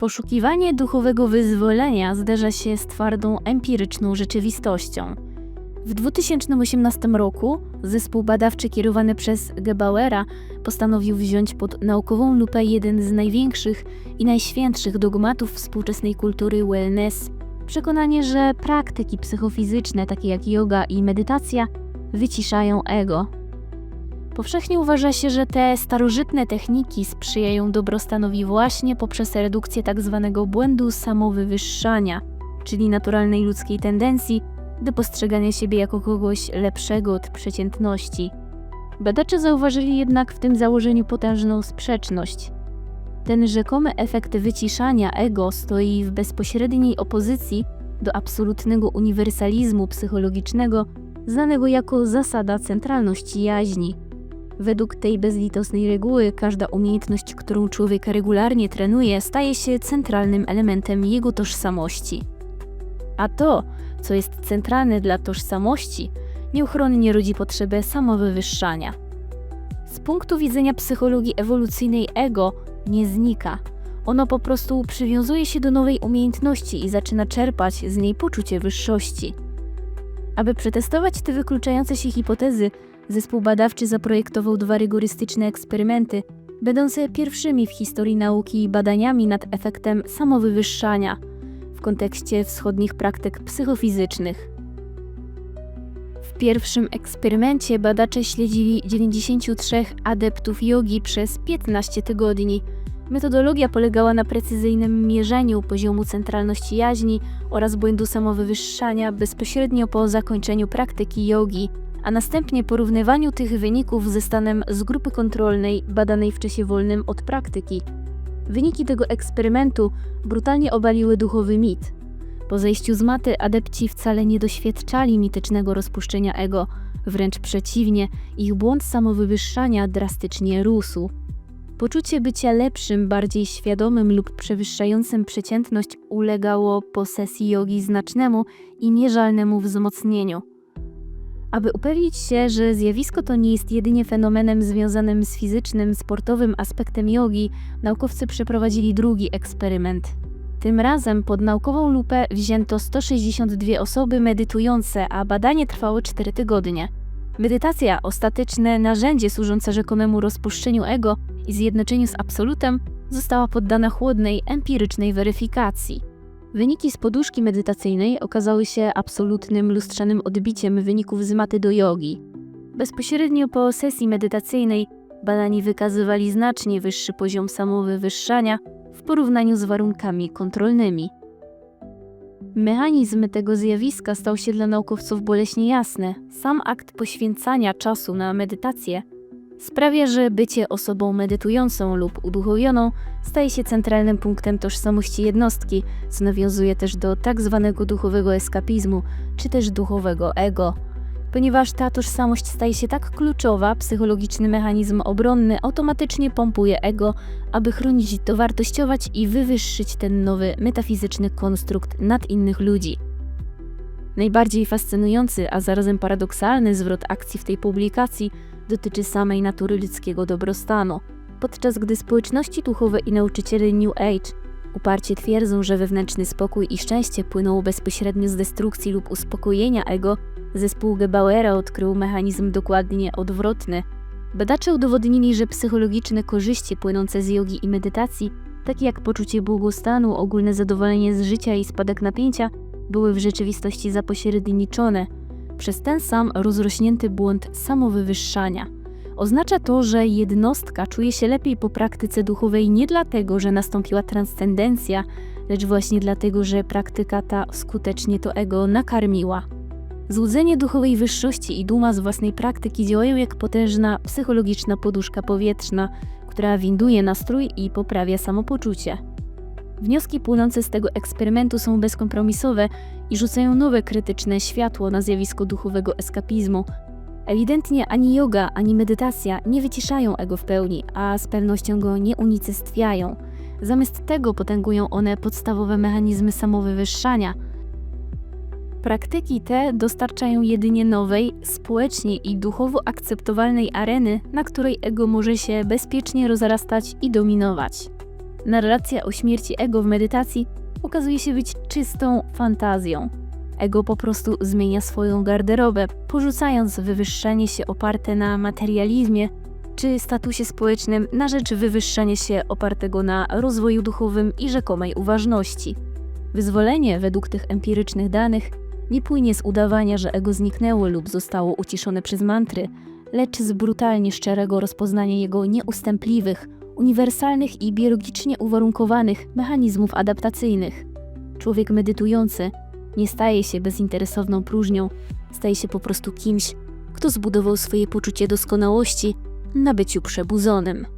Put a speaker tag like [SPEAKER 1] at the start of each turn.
[SPEAKER 1] Poszukiwanie duchowego wyzwolenia zderza się z twardą empiryczną rzeczywistością. W 2018 roku zespół badawczy kierowany przez Gebauera postanowił wziąć pod naukową lupę jeden z największych i najświętszych dogmatów współczesnej kultury wellness przekonanie, że praktyki psychofizyczne takie jak yoga i medytacja wyciszają ego. Powszechnie uważa się, że te starożytne techniki sprzyjają dobrostanowi właśnie poprzez redukcję tzw. błędu samowywyższania, czyli naturalnej ludzkiej tendencji do postrzegania siebie jako kogoś lepszego od przeciętności. Badacze zauważyli jednak w tym założeniu potężną sprzeczność. Ten rzekomy efekt wyciszania ego stoi w bezpośredniej opozycji do absolutnego uniwersalizmu psychologicznego, znanego jako zasada centralności jaźni. Według tej bezlitosnej reguły każda umiejętność, którą człowiek regularnie trenuje, staje się centralnym elementem jego tożsamości. A to, co jest centralne dla tożsamości, nieuchronnie rodzi potrzebę samowywyższania. Z punktu widzenia psychologii ewolucyjnej ego nie znika. Ono po prostu przywiązuje się do nowej umiejętności i zaczyna czerpać z niej poczucie wyższości. Aby przetestować te wykluczające się hipotezy, zespół badawczy zaprojektował dwa rygorystyczne eksperymenty, będące pierwszymi w historii nauki badaniami nad efektem samowywyższania w kontekście wschodnich praktyk psychofizycznych. W pierwszym eksperymencie badacze śledzili 93 adeptów jogi przez 15 tygodni. Metodologia polegała na precyzyjnym mierzeniu poziomu centralności jaźni oraz błędu samowywyższania bezpośrednio po zakończeniu praktyki jogi, a następnie porównywaniu tych wyników ze stanem z grupy kontrolnej badanej w czasie wolnym od praktyki. Wyniki tego eksperymentu brutalnie obaliły duchowy mit. Po zejściu z maty adepci wcale nie doświadczali mitycznego rozpuszczenia ego, wręcz przeciwnie, ich błąd samowywyższania drastycznie rósł. Poczucie bycia lepszym, bardziej świadomym lub przewyższającym przeciętność ulegało po sesji jogi znacznemu i mierzalnemu wzmocnieniu. Aby upewnić się, że zjawisko to nie jest jedynie fenomenem związanym z fizycznym, sportowym aspektem jogi, naukowcy przeprowadzili drugi eksperyment. Tym razem pod naukową lupę wzięto 162 osoby medytujące, a badanie trwało 4 tygodnie. Medytacja, ostateczne narzędzie służące rzekomemu rozpuszczeniu ego i zjednoczeniu z absolutem, została poddana chłodnej, empirycznej weryfikacji. Wyniki z poduszki medytacyjnej okazały się absolutnym lustrzanym odbiciem wyników z maty do jogi. Bezpośrednio po sesji medytacyjnej badani wykazywali znacznie wyższy poziom samowywyższania w porównaniu z warunkami kontrolnymi. Mechanizm tego zjawiska stał się dla naukowców boleśnie jasny. Sam akt poświęcania czasu na medytację sprawia, że bycie osobą medytującą lub uduchowioną staje się centralnym punktem tożsamości jednostki, co nawiązuje też do tak zwanego duchowego eskapizmu, czy też duchowego ego. Ponieważ ta tożsamość staje się tak kluczowa, psychologiczny mechanizm obronny automatycznie pompuje ego, aby chronić, dowartościować i wywyższyć ten nowy metafizyczny konstrukt nad innych ludzi. Najbardziej fascynujący, a zarazem paradoksalny zwrot akcji w tej publikacji dotyczy samej natury ludzkiego dobrostanu. Podczas gdy społeczności duchowe i nauczyciele New Age uparcie twierdzą, że wewnętrzny spokój i szczęście płyną bezpośrednio z destrukcji lub uspokojenia ego, zespół Gebauera odkrył mechanizm dokładnie odwrotny. Badacze udowodnili, że psychologiczne korzyści płynące z jogi i medytacji, takie jak poczucie błogostanu, ogólne zadowolenie z życia i spadek napięcia, były w rzeczywistości zapośredniczone przez ten sam rozrośnięty błąd samowywyższania. Oznacza to, że jednostka czuje się lepiej po praktyce duchowej nie dlatego, że nastąpiła transcendencja, lecz właśnie dlatego, że praktyka ta skutecznie to ego nakarmiła. Złudzenie duchowej wyższości i duma z własnej praktyki działają jak potężna psychologiczna poduszka powietrzna, która winduje nastrój i poprawia samopoczucie. Wnioski płynące z tego eksperymentu są bezkompromisowe i rzucają nowe krytyczne światło na zjawisko duchowego eskapizmu. Ewidentnie ani yoga, ani medytacja nie wyciszają ego w pełni, a z pewnością go nie unicestwiają. Zamiast tego potęgują one podstawowe mechanizmy samowywyższania. Praktyki te dostarczają jedynie nowej, społecznie i duchowo akceptowalnej areny, na której ego może się bezpiecznie rozrastać i dominować. Narracja o śmierci ego w medytacji okazuje się być czystą fantazją. Ego po prostu zmienia swoją garderobę, porzucając wywyższanie się oparte na materializmie czy statusie społecznym na rzecz wywyższania się opartego na rozwoju duchowym i rzekomej uważności. Wyzwolenie według tych empirycznych danych nie płynie z udawania, że ego zniknęło lub zostało uciszone przez mantry, lecz z brutalnie szczerego rozpoznania jego nieustępliwych, uniwersalnych i biologicznie uwarunkowanych mechanizmów adaptacyjnych. Człowiek medytujący nie staje się bezinteresowną próżnią, staje się po prostu kimś, kto zbudował swoje poczucie doskonałości na byciu przebudzonym.